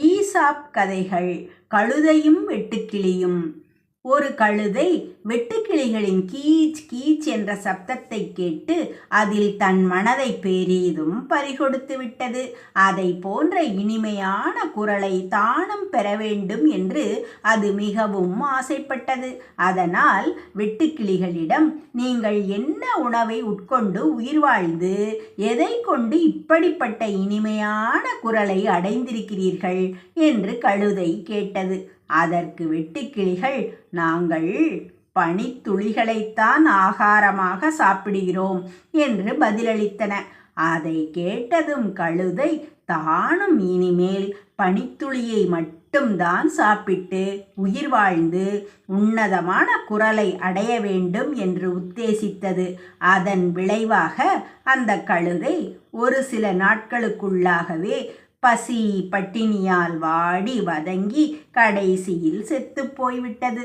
ESAB கதைகள் கழுதையும் வெட்டுக்கிளியும். ஒரு கழுதை வெட்டுக்கிளிகளின் கீச் கீச் என்ற சப்தத்தை கேட்டு அதில் தன் மனதை பெரிதும் பறிகொடுத்து விட்டது. அதை போன்ற இனிமையான குரலை தானும் பெற வேண்டும் என்று அது மிகவும் ஆசைப்பட்டது. அதனால் வெட்டுக்கிளிகளிடம் நீங்கள் என்ன உணவை உட்கொண்டு உயிர் வாழ்ந்து எதை கொண்டு இப்படிப்பட்ட இனிமையான குரலை அடைந்திருக்கிறீர்கள்? என்று கழுதை கேட்டது. அதற்கு வெட்டுக்கிளிகள் நாங்கள் பனித்துளிகளைத்தான் ஆகாரமாக சாப்பிடுகிறோம் என்று பதிலளித்தன. அதை கேட்டதும் கழுதை தானும் இனிமேல் பனித்துளியை மட்டும்தான் சாப்பிட்டு உயிர் வாழ்ந்து உன்னதமான குரலை அடைய வேண்டும் என்று உத்தேசித்தது. அதன் விளைவாக அந்த கழுதை ஒரு சில நாட்களுக்குள்ளாகவே பசி பட்டினியால் வாடி வதங்கி கடைசியில் செத்துப் போய்விட்டது.